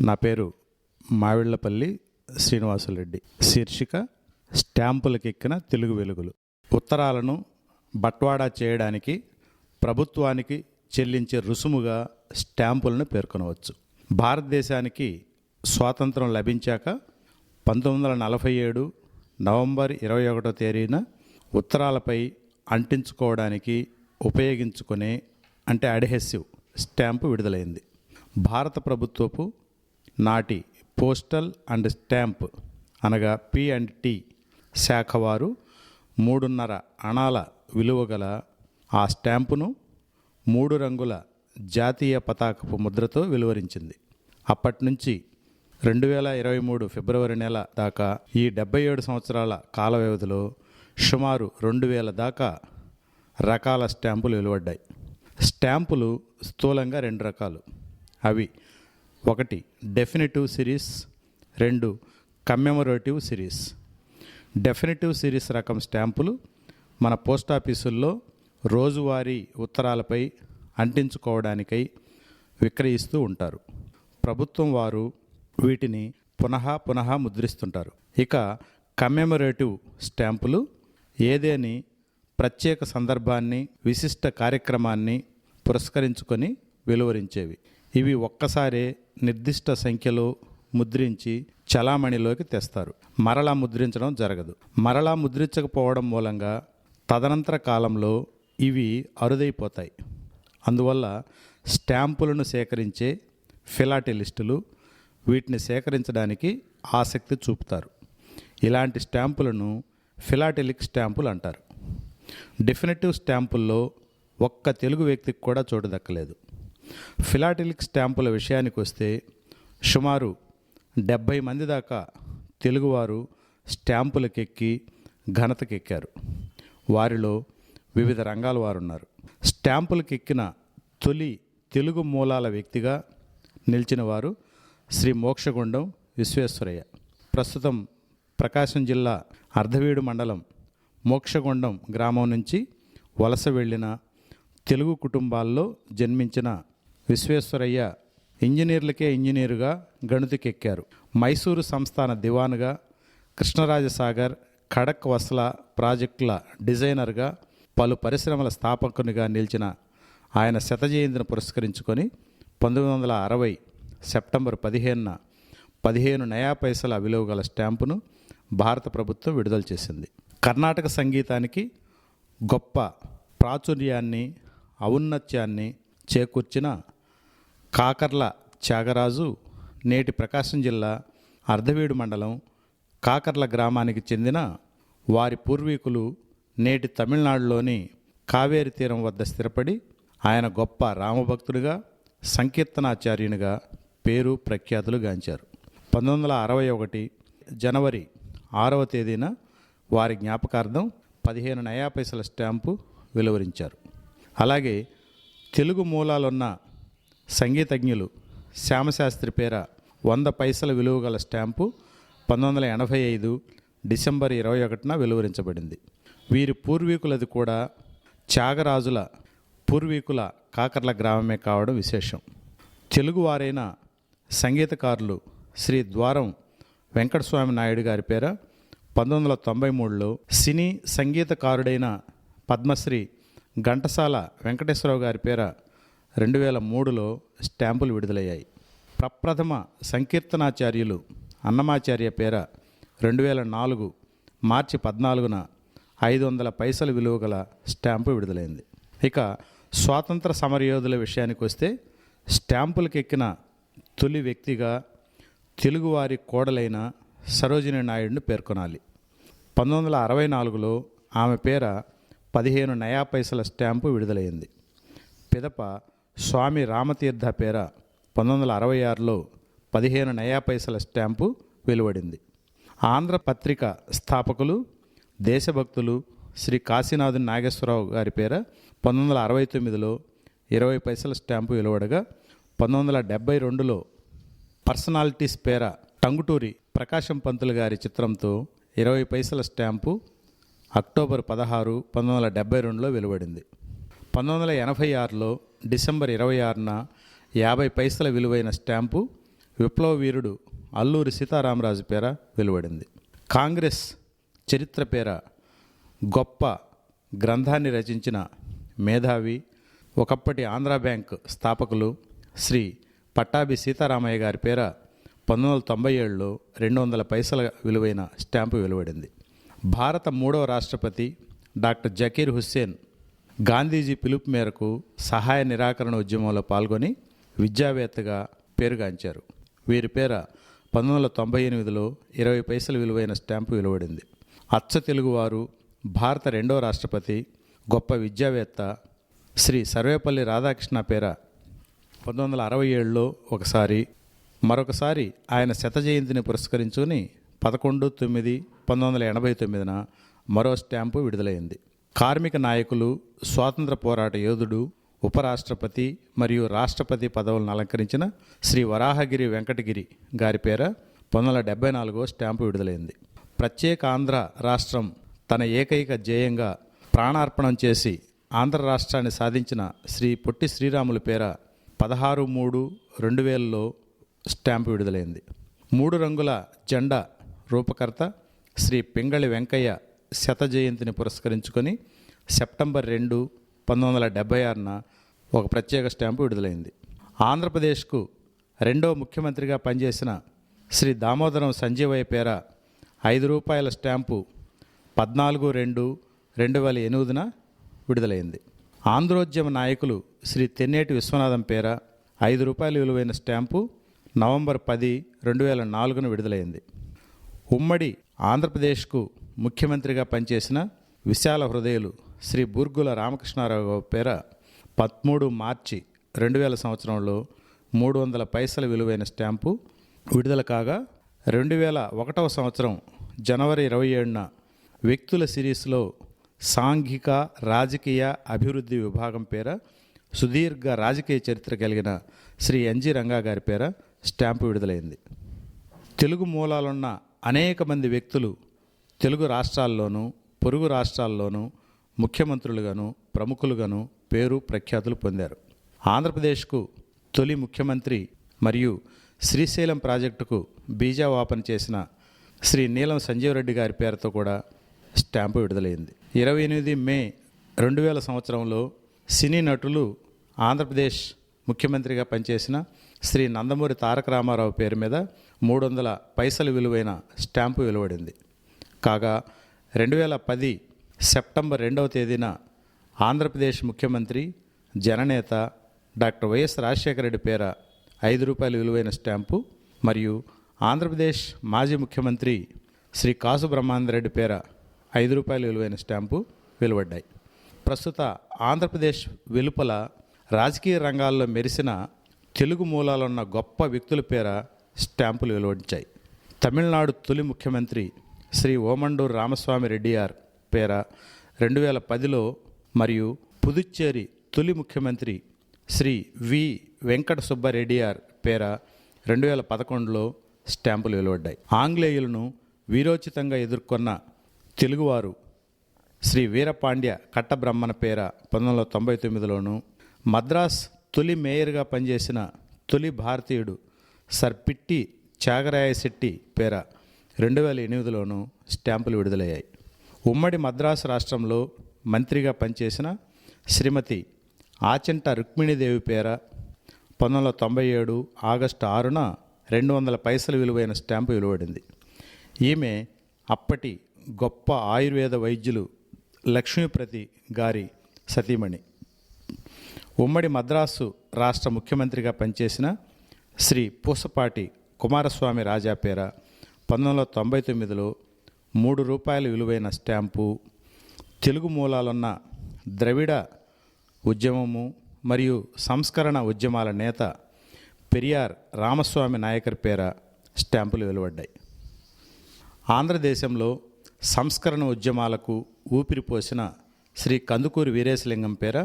నా పేరు మావిళ్ళపల్లి శ్రీనివాసరెడ్డి. శీర్షిక స్టాంపులకెక్కిన తెలుగు వెలుగులు. ఉత్తరాలను బట్వాడా చేయడానికి ప్రభుత్వానికి చెల్లించే రుసుముగా స్టాంపులను పేర్కొనవచ్చు. భారతదేశానికి స్వాతంత్రం లభించాక పంతొమ్మిది వందల నలభై ఏడు నవంబర్ ఇరవై ఒకటో తేదీన ఉత్తరాలపై అంటించుకోవడానికి ఉపయోగించుకునే అంటే అడ్హెసివ్ స్టాంపు విడుదలైంది. భారత ప్రభుత్వపు నాటి పోస్టల్ అండ్ స్టాంప్ అనగా పి అండ్ టి శాఖ వారు మూడున్నర అణాల విలువ గల ఆ స్టాంపును మూడు రంగుల జాతీయ పతాకపు ముద్రతో వెలువరించింది. అప్పటి నుంచి రెండు వేల ఇరవై మూడు ఫిబ్రవరి నెల దాకా ఈ డెబ్బై ఏడు సంవత్సరాల కాల వ్యవధిలో సుమారు రెండు వేల దాకా రకాల స్టాంపులు వెలువడ్డాయి. స్టాంపులు స్థూలంగా రెండు రకాలు. అవి ఒకటి డెఫినెటివ్ సిరీస్ రెండు కమ్మెమొరేటివ్ సిరీస్ డెఫినెటివ్ సిరీస్ రకం స్టాంపులు మన పోస్ట్ ఆఫీసుల్లో రోజువారీ ఉత్తరాలపై అంటించుకోవడానికై విక్రయిస్తూ ఉంటారు. ప్రభుత్వం వారు వీటిని పునః పునః ముద్రిస్తుంటారు. ఇక కమ్మెమరేటివ్ స్టాంపులు ఏదేని ప్రత్యేక సందర్భాన్ని విశిష్ట కార్యక్రమాన్ని పురస్కరించుకొని వెలువరించేవి. ఇవి ఒక్కసారే నిర్దిష్ట సంఖ్యలో ముద్రించి చలామణిలోకి తెస్తారు. మరలా ముద్రించడం జరగదు. మరలా ముద్రించకపోవడం మూలంగా తదనంతర కాలంలో ఇవి అరుదైపోతాయి. అందువల్ల స్టాంపులను సేకరించే ఫిలాటెలిస్టులు వీటిని సేకరించడానికి ఆసక్తి చూపుతారు. ఇలాంటి స్టాంపులను ఫిలాటెలిక్ స్టాంపులు అంటారు. డెఫినెటివ్ స్టాంపుల్లో ఒక్క తెలుగు వ్యక్తికి కూడా చోటు దక్కలేదు. ఫిలాటిలిక్ స్టాంపుల విషయానికి వస్తే సుమారు డెబ్భై మంది దాకా తెలుగువారు స్టాంపులకెక్కి ఘనతకెక్కారు. వారిలో వివిధ రంగాల వారు ఉన్నారు స్టాంపులకెక్కిన తొలి తెలుగు మూలాల వ్యక్తిగా నిలిచిన వారు శ్రీ మోక్షగుండం విశ్వేశ్వరయ్య. ప్రస్తుతం ప్రకాశం జిల్లా అర్ధవీడు మండలం మోక్షగుండం గ్రామం నుంచి వలస వెళ్ళిన తెలుగు కుటుంబాల్లో జన్మించిన విశ్వేశ్వరయ్య ఇంజనీర్లకే ఇంజనీరుగా గణుతికెక్కారు. మైసూరు సంస్థాన దివానుగా కృష్ణరాజసాగర్ ఖడక్ వస్లా ప్రాజెక్టుల డిజైనర్గా పలు పరిశ్రమల స్థాపకునిగా నిలిచిన ఆయన శతజయంతిని పురస్కరించుకొని పంతొమ్మిది వందల అరవై సెప్టెంబర్ పదిహేనున పదిహేను నయా పైసల విలువ గల స్టాంపును భారత ప్రభుత్వం విడుదల చేసింది. కర్ణాటక సంగీతానికి గొప్ప ప్రాచుర్యాన్ని ఔన్నత్యాన్ని చేకూర్చిన కాకర్ల త్యాగరాజు నేటి ప్రకాశం జిల్లా అర్ధవీడు మండలం కాకర్ల గ్రామానికి చెందిన వారి పూర్వీకులు నేటి తమిళనాడులోని కావేరి తీరం వద్ద స్థిరపడి ఆయన గొప్ప రామభక్తుడిగా సంకీర్తనాచార్యునిగా పేరు ప్రఖ్యాతులు గాంచారు. పంతొమ్మిది వందల అరవై ఒకటి జనవరి ఆరవ తేదీన వారి జ్ఞాపకార్థం పదిహేను నయా పైసల స్టాంపు వెలువరించారు. అలాగే తెలుగు మూలాలున్న సంగీతజ్ఞులు శ్యామశాస్త్రి పేర వంద పైసల విలువ గల స్టాంపు పంతొమ్మిది వందల ఎనభై ఐదు డిసెంబర్ ఇరవై ఒకటిన వెలువరించబడింది. వీరి పూర్వీకులది కూడా త్యాగరాజుల పూర్వీకుల కాకర్ల గ్రామమే కావడం విశేషం. తెలుగువారైన సంగీతకారులు శ్రీ ద్వారం వెంకటస్వామి నాయుడు గారి పేర పంతొమ్మిది వందల తొంభై మూడులో సినీ సంగీతకారుడైన పద్మశ్రీ ఘంటసాల వెంకటేశ్వరరావు గారి పేర రెండు వేల మూడులో స్టాంపులు విడుదలయ్యాయి. ప్రప్రథమ సంకీర్తనాచార్యులు అన్నమాచార్య పేర రెండు వేల నాలుగు మార్చి పద్నాలుగున ఐదు వందల పైసల విలువ గల స్టాంపు విడుదలైంది. ఇక స్వాతంత్ర సమరయోధుల విషయానికి వస్తే స్టాంపులకు ఎక్కిన తొలి వ్యక్తిగా తెలుగువారి కోడలైన సరోజిని నాయుడిని పేర్కొనాలి. పంతొమ్మిది వందల అరవై నాలుగులో ఆమె పేర పదిహేను నయా పైసల స్టాంపు విడుదలైంది. పిదప స్వామి రామతీర్థ పేర పంతొమ్మిది వందల అరవై ఆరులో పదిహేను నయా పైసల స్టాంపు వెలువడింది. ఆంధ్ర పత్రిక స్థాపకులు దేశభక్తులు శ్రీ కాశీనాథు నాగేశ్వరరావు గారి పేర పంతొమ్మిది వందల అరవై తొమ్మిదిలో ఇరవై పైసల స్టాంపు వెలువడగా పంతొమ్మిది వందల డెబ్బై రెండులో పర్సనాలిటీస్ పేర టంగుటూరి ప్రకాశం పంతులు గారి చిత్రంతో ఇరవై పైసల స్టాంపు అక్టోబర్ పదహారు పంతొమ్మిది వందల డెబ్బై రెండులో వెలువడింది. పంతొమ్మిది వందల ఎనభై ఆరులో డిసెంబర్ ఇరవై ఆరున యాభై పైసల విలువైన స్టాంపు విప్లవ వీరుడు అల్లూరి సీతారామరాజు పేర వెలువడింది. కాంగ్రెస్ చరిత్ర పేర గొప్ప గ్రంథాన్ని రచించిన మేధావి ఒకప్పటి ఆంధ్రా బ్యాంక్ స్థాపకులు శ్రీ పట్టాభి సీతారామయ్య గారి పేర పంతొమ్మిది వందల తొంభై ఏడులో రెండు వందల పైసల విలువైన స్టాంపు వెలువడింది. భారత మూడవ రాష్ట్రపతి డాక్టర్ జకీర్ హుస్సేన్ గాంధీజీ పిలుపు మేరకు సహాయ నిరాకరణ ఉద్యమంలో పాల్గొని విద్యావేత్తగా పేరుగాంచారు. వీరి పేర పంతొమ్మిది వందల తొంభై ఎనిమిదిలో ఇరవై పైసలు విలువైన స్టాంపు వెలువడింది. అచ్చ తెలుగువారు భారత రెండో రాష్ట్రపతి గొప్ప విద్యావేత్త శ్రీ సర్వేపల్లి రాధాకృష్ణ పేర పంతొమ్మిది వందల అరవై ఏడులో ఒకసారి మరొకసారి ఆయన శత జయంతిని పురస్కరించుకుని పదకొండు తొమ్మిది పంతొమ్మిది వందల ఎనభై తొమ్మిదిన మరో స్టాంపు విడుదలైంది. కార్మిక నాయకులు స్వాతంత్ర పోరాట యోధుడు ఉపరాష్ట్రపతి మరియు రాష్ట్రపతి పదవులను అలంకరించిన శ్రీ వరాహగిరి వెంకటగిరి గారి పేర పంతొమ్మిది వందల డెబ్బై నాలుగో స్టాంపు విడుదలైంది. ప్రత్యేక ఆంధ్ర రాష్ట్రం తన ఏకైక ధ్యేయంగా ప్రాణార్పణం చేసి ఆంధ్ర రాష్ట్రాన్ని సాధించిన శ్రీ పొట్టి శ్రీరాములు పేర పదహారు మూడు రెండు వేలలో స్టాంపు విడుదలైంది. మూడు రంగుల జెండా రూపకర్త శ్రీ పింగళి వెంకయ్య శత జయంతిని పురస్కరించుకొని సెప్టెంబర్ రెండు పంతొమ్మిది వందల డెబ్బై ఆరున ఒక ప్రత్యేక స్టాంపు విడుదలైంది. ఆంధ్రప్రదేశ్కు రెండవ ముఖ్యమంత్రిగా పనిచేసిన శ్రీ దామోదరం సంజీవయ్య పేర ఐదు రూపాయల స్టాంపు పద్నాలుగు రెండు రెండు వేల ఎనిమిదిన విడుదలైంది. ఆంధ్రోద్యమ నాయకులు శ్రీ తెన్నేటి విశ్వనాథం పేర ఐదు రూపాయల విలువైన స్టాంపు నవంబర్ పది రెండు వేల నాలుగున విడుదలైంది. ఉమ్మడి ఆంధ్రప్రదేశ్కు ముఖ్యమంత్రిగా పనిచేసిన విశాల హృదయులు శ్రీ బూర్గుల రామకృష్ణారావు పేర పదమూడు మార్చి రెండు వేల సంవత్సరంలో మూడు వందల పైసల విలువైన స్టాంపు విడుదల కాగా రెండు వేల ఒకటవ సంవత్సరం జనవరి ఇరవై ఏడున వ్యక్తుల సిరీస్లో సాంఘిక రాజకీయ అభివృద్ధి విభాగం పేర సుదీర్ఘ రాజకీయ చరిత్ర కలిగిన శ్రీ ఎన్జి రంగా గారి పేర స్టాంపు విడుదలైంది. తెలుగు మూలాలున్న అనేక మంది వ్యక్తులు తెలుగు రాష్ట్రాల్లోనూ పొరుగు రాష్ట్రాల్లోనూ ముఖ్యమంత్రులుగాను ప్రముఖులుగాను పేరు ప్రఖ్యాతులు పొందారు. ఆంధ్రప్రదేశ్కు తొలి ముఖ్యమంత్రి మరియు శ్రీశైలం ప్రాజెక్టుకు బీజావాపన చేసిన శ్రీ నీలం సంజీవరెడ్డి గారి పేరుతో కూడా స్టాంపు విడుదలైంది. ఇరవై ఎనిమిది మే రెండు వేల సంవత్సరంలో సినీ నటులు ఆంధ్రప్రదేశ్ ముఖ్యమంత్రిగా పనిచేసిన శ్రీ నందమూరి తారక రామారావు పేరు మీద మూడు వందల పైసలు విలువైన స్టాంపు వెలువడింది. కాగా రెండు వేల పది సెప్టెంబర్ రెండవ తేదీన ఆంధ్రప్రదేశ్ ముఖ్యమంత్రి జననేత డాక్టర్ వైఎస్ రాజశేఖర రెడ్డి పేర ఐదు రూపాయల విలువైన స్టాంపు మరియు ఆంధ్రప్రదేశ్ మాజీ ముఖ్యమంత్రి శ్రీ కాసు బ్రహ్మాందరెడ్డి పేర ఐదు రూపాయల విలువైన స్టాంపు వెలువడ్డాయి. ప్రస్తుత ఆంధ్రప్రదేశ్ వెలుపల రాజకీయ రంగాల్లో మెరిసిన తెలుగు మూలాలున్న గొప్ప వ్యక్తుల పేర స్టాంపులు వెలువడించాయి. తమిళనాడు తొలి ముఖ్యమంత్రి శ్రీ ఓమండూరు రామస్వామి రెడ్డియార్ పేర రెండు వేల పదిలో మరియు పుదుచ్చేరి తొలి ముఖ్యమంత్రి శ్రీ వి వెంకట సుబ్బారెడ్డియార్ పేర రెండు వేల పదకొండులో స్టాంపులు వెలువడ్డాయి. ఆంగ్లేయులను వీరోచితంగా ఎదుర్కొన్న తెలుగువారు శ్రీ వీరపాండ్య కట్టబ్రహ్మణ పేర పంతొమ్మిది వందల తొంభై తొమ్మిదిలోను మద్రాస్ తొలి మేయర్గా పనిచేసిన తొలి భారతీయుడు సర్ పిట్టి త్యాగరాయశెట్టి పేర రెండు వేల ఎనిమిదిలోనూ స్టాంపులు విడుదలయ్యాయి. ఉమ్మడి మద్రాసు రాష్ట్రంలో మంత్రిగా పనిచేసిన శ్రీమతి ఆచంట రుక్మిణీదేవి పేర పంతొమ్మిది వందల తొంభై ఏడు ఆగస్టు ఆరున రెండు వందల పైసలు విలువైన స్టాంపు వెలువడింది. ఈమె అప్పటి గొప్ప ఆయుర్వేద వైద్యులు లక్ష్మీప్రతి గారి సతీమణి. ఉమ్మడి మద్రాసు రాష్ట్ర ముఖ్యమంత్రిగా పనిచేసిన శ్రీ పూసపాటి కుమారస్వామి రాజా పేర పంతొమ్మిది వందల తొంభై తొమ్మిదిలో మూడు రూపాయల విలువైన స్టాంపు తెలుగు మూలాలున్న ద్రవిడ ఉద్యమము మరియు సంస్కరణ ఉద్యమాల నేత పెరియార్ రామస్వామి నాయకర్ పేర స్టాంపులు వెలువడ్డాయి. ఆంధ్రదేశంలో సంస్కరణ ఉద్యమాలకు ఊపిరిపోసిన శ్రీ కందుకూరి వీరేశలింగం పేర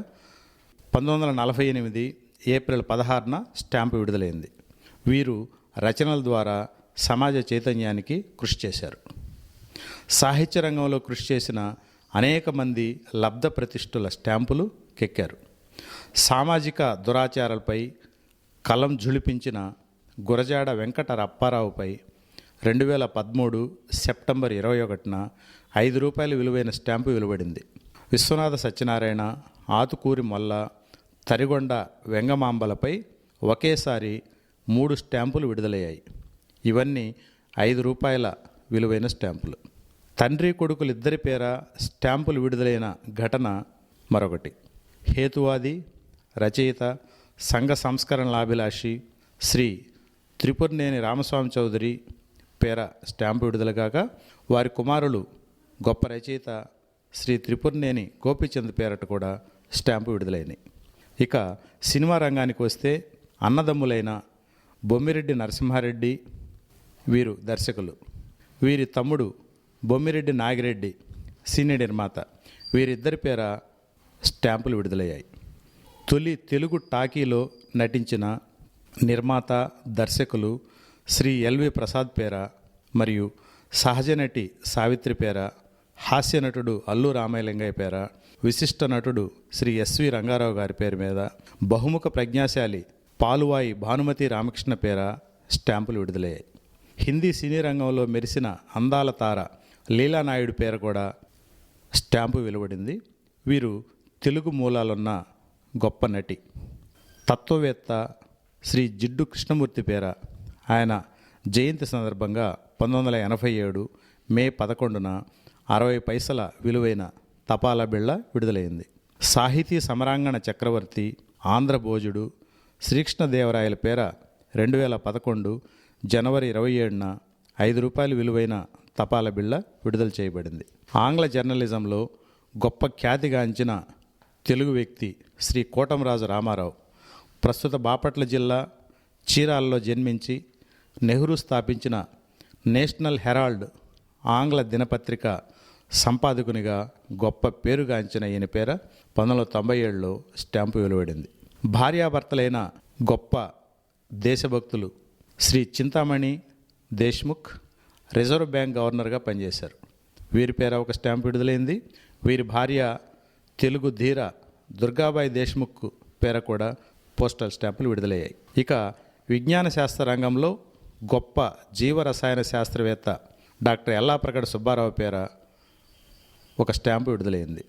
పంతొమ్మిది వందల నలభై ఎనిమిది ఏప్రిల్ పదహారున స్టాంపు విడుదలైంది. వీరు రచనల ద్వారా సమాజ చైతన్యానికి కృషి చేశారు. సాహిత్య రంగంలో కృషి చేసిన అనేక మంది లబ్ధ ప్రతిష్ఠుల స్టాంపులు కెక్కారు. సామాజిక దురాచారాలపై కలం జుళిపించిన గురజాడ వెంకటరప్పారావుపై రెండు వేల పదమూడు సెప్టెంబర్ ఇరవై ఒకటిన ఐదు రూపాయల విలువైన స్టాంపు వెలువడింది. విశ్వనాథ సత్యనారాయణ ఆతుకూరి మొల్ల తరిగొండ వెంగమాంబలపై ఒకేసారి మూడు స్టాంపులు విడుదలయ్యాయి. ఇవన్నీ ఐదు రూపాయల విలువైన స్టాంపులు. తండ్రి కొడుకులు ఇద్దరి పేర స్టాంపులు విడుదలైన ఘటన మరొకటి. హేతువాది రచయిత సంఘ సంస్కరణలాభిలాషి శ్రీ త్రిపురనేని రామస్వామి చౌదరి పేర స్టాంపు విడుదల కాక వారి కుమారులు గొప్ప రచయిత శ్రీ త్రిపురనేని గోపీచంద్ పేరట కూడా స్టాంపు విడుదలైనవి ఇక సినిమా రంగానికి వస్తే అన్నదమ్ములైన బొమ్మిరెడ్డి నరసింహారెడ్డి వీరు దర్శకులు. వీరి తమ్ముడు బొమ్మిరెడ్డి నాగిరెడ్డి సినీ నిర్మాత. వీరిద్దరి పేర స్టాంపులు విడుదలయ్యాయి. తొలి తెలుగు టాకీలో నటించిన నిర్మాత దర్శకులు శ్రీ ఎల్వి ప్రసాద్ పేర మరియు సహజ నటి సావిత్రి పేర హాస్య నటుడు అల్లు రామయ్యలింగయ్య పేర విశిష్ట నటుడు శ్రీ ఎస్వి రంగారావు గారి పేరు మీద బహుముఖ ప్రజ్ఞాశాలి పాలువాయి భానుమతి రామకృష్ణ పేర స్టాంపులు విడుదలయ్యాయి. హిందీ సినీ రంగంలో మెరిసిన అందాల తార లీలానాయుడు పేరు కూడా స్టాంపు వెలువడింది. వీరు తెలుగు మూలాలున్న గొప్ప నటి. తత్వవేత్త శ్రీ జిడ్డు కృష్ణమూర్తి పేర ఆయన జయంతి సందర్భంగా పంతొమ్మిది వందల ఎనభై ఏడు మే పదకొండున అరవై పైసల విలువైన తపాలా బిళ్ళ విడుదలైంది. సాహితీ సమరాంగణ చక్రవర్తి ఆంధ్రభోజుడు శ్రీకృష్ణదేవరాయల పేర రెండు వేల పదకొండు జనవరి ఇరవై ఏడున ఐదు రూపాయలు విలువైన తపాల బిళ్ళ విడుదల చేయబడింది. ఆంగ్ల జర్నలిజంలో గొప్ప ఖ్యాతిగాంచిన తెలుగు వ్యక్తి శ్రీ కోటంరాజు రామారావు ప్రస్తుత బాపట్ల జిల్లా చీరాలలో జన్మించి నెహ్రూ స్థాపించిన నేషనల్ హెరాల్డ్ ఆంగ్ల దినపత్రిక సంపాదకునిగా గొప్ప పేరుగాంచిన ఈయన పేర పంతొమ్మిది వందల తొంభై ఏడులో స్టాంపు వెలువడింది. భార్యాభర్తలైన గొప్ప దేశభక్తులు శ్రీ చింతామణి దేశ్ముఖ్ రిజర్వ్ బ్యాంక్ గవర్నర్గా పనిచేశారు. వీరి పేర ఒక స్టాంప్ విడుదలైంది. వీరి భార్య తెలుగు ధీర దుర్గాబాయి దేశ్ముఖ్ పేర కూడా పోస్టల్ స్టాంపులు విడుదలయ్యాయి. ఇక విజ్ఞాన శాస్త్ర రంగంలో గొప్ప జీవరసాయన శాస్త్రవేత్త డాక్టర్ ఎల్లాప్రగడ సుబ్బారావు పేర ఒక స్టాంపు విడుదలైంది.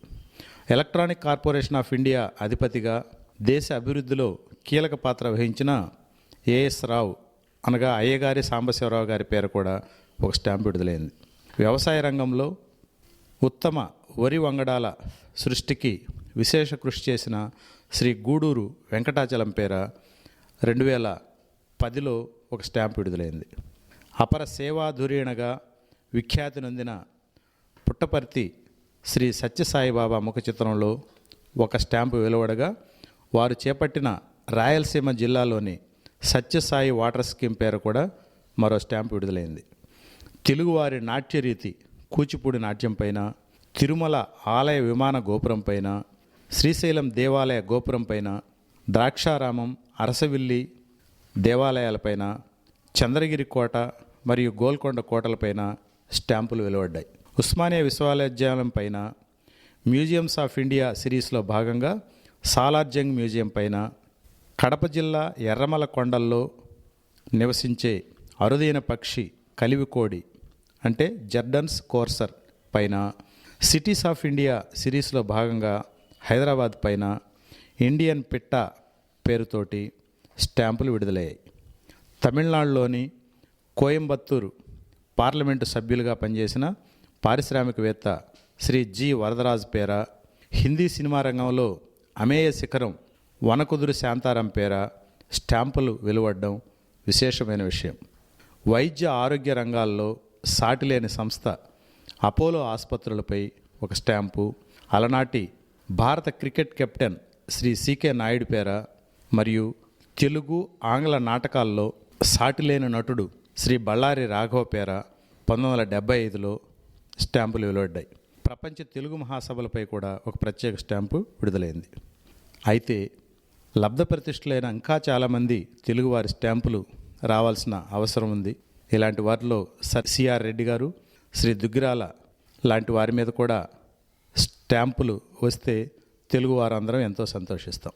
ఎలక్ట్రానిక్ కార్పొరేషన్ ఆఫ్ ఇండియా అధిపతిగా దేశ అభివృద్ధిలో కీలక పాత్ర వహించిన ఏఎస్ రావు అనగా అయ్యగారి సాంబశివరావు గారి పేరు కూడా ఒక స్టాంపు విడుదలైంది. వ్యవసాయ రంగంలో ఉత్తమ వరి వంగడాల సృష్టికి విశేష కృషి చేసిన శ్రీ గూడూరు వెంకటాచలం పేర రెండు వేల పదిలో ఒక స్టాంప్ విడుదలైంది. అపర సేవాధురీణగా విఖ్యాతి నొందిన పుట్టపర్తి శ్రీ సత్యసాయిబాబా ముఖ చిత్రంలో ఒక స్టాంపు వెలువడగా వారు చేపట్టిన రాయలసీమ జిల్లాలోని సత్యసాయి వాటర్ స్కీమ్ పేరు కూడా మరో స్టాంపు విడుదలైంది. తెలుగువారి నాట్యరీతి కూచిపూడి నాట్యం పైన తిరుమల ఆలయ విమాన గోపురం పైన శ్రీశైలం దేవాలయ గోపురం పైన ద్రాక్షారామం అరసవిల్లి దేవాలయాలపైన చంద్రగిరి కోట మరియు గోల్కొండ కోటలపైన స్టాంపులు వెలువడ్డాయి. ఉస్మానియా విశ్వవిద్యాలయం పైన మ్యూజియంస్ ఆఫ్ ఇండియా సిరీస్లో భాగంగా సాలార్జంగ్ మ్యూజియం పైన కడప జిల్లా ఎర్రమల కొండల్లో నివసించే అరుదైన పక్షి కలివికోడి అంటే జర్డన్స్ కోర్సర్ పైన సిటీస్ ఆఫ్ ఇండియా సిరీస్లో భాగంగా హైదరాబాద్ పైన ఇండియన్ పిట్ట పేరుతోటి స్టాంపులు విడుదలయ్యాయి. తమిళనాడులోని కోయంబత్తూరు పార్లమెంటు సభ్యులుగా పనిచేసిన పారిశ్రామికవేత్త శ్రీ జి వరదరాజు పేర హిందీ సినిమా రంగంలో అమేయ శిఖరం వనకుదురు శాంతారాం పేర స్టాంపులు వెలువడడం విశేషమైన విషయం. వైద్య ఆరోగ్య రంగాల్లో సాటిలేని సంస్థ అపోలో ఆసుపత్రులపై ఒక స్టాంపు అలనాటి భారత cricket captain Shri CK Naidu పేర మరియు తెలుగు ఆంగ్ల నాటకాల్లో సాటిలేని నటుడు శ్రీ బళ్ళారి రాఘవ పేర పంతొమ్మిది వందల డెబ్బై ఐదులో స్టాంపులు వెలువడ్డాయి. ప్రపంచ తెలుగు మహాసభలపై కూడా ఒక ప్రత్యేక స్టాంపు విడుదలైంది. అయితే లబ్ధ ప్రతిష్ఠులైన ఇంకా చాలామంది తెలుగువారి స్టాంపులు రావాల్సిన అవసరం ఉంది. ఇలాంటి వారిలో సర్ సిఆర్ రెడ్డి గారు శ్రీ దుగ్గిరాల లాంటి వారి మీద కూడా స్టాంపులు వస్తే తెలుగు వారందరం ఎంతో సంతోషిస్తాం.